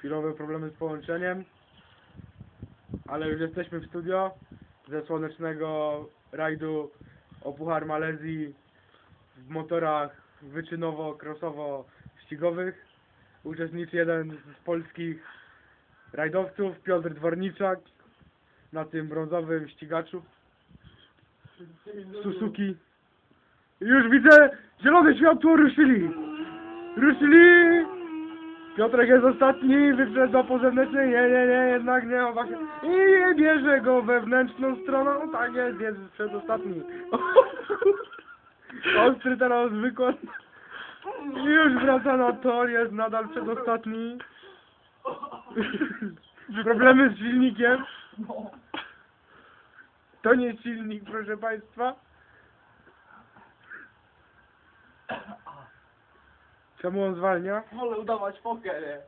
chwilowe problemy z połączeniem, ale już jesteśmy w studio ze słonecznego rajdu o Puchar Malezji w motorach wyczynowo-krosowo-ścigowych. Uczestniczy jeden z polskich rajdowców, Piotr Dworniczak, na tym brązowym ścigaczu Suzuki. Już widzę, zielone światło ruszyli! Ruszyli! Piotrek jest ostatni, wyprzedza po zewnętrznej, nie, nie, nie, jednak nie, właśnie... I bierze go wewnętrzną stroną, tak jest, jest przedostatni. Ostry teraz wykład. I już wraca na tor, jest nadal przedostatni. Problemy z silnikiem. To nie silnik, proszę Państwa. Czemu on zwalnia? Wolę udawać fokę, nie?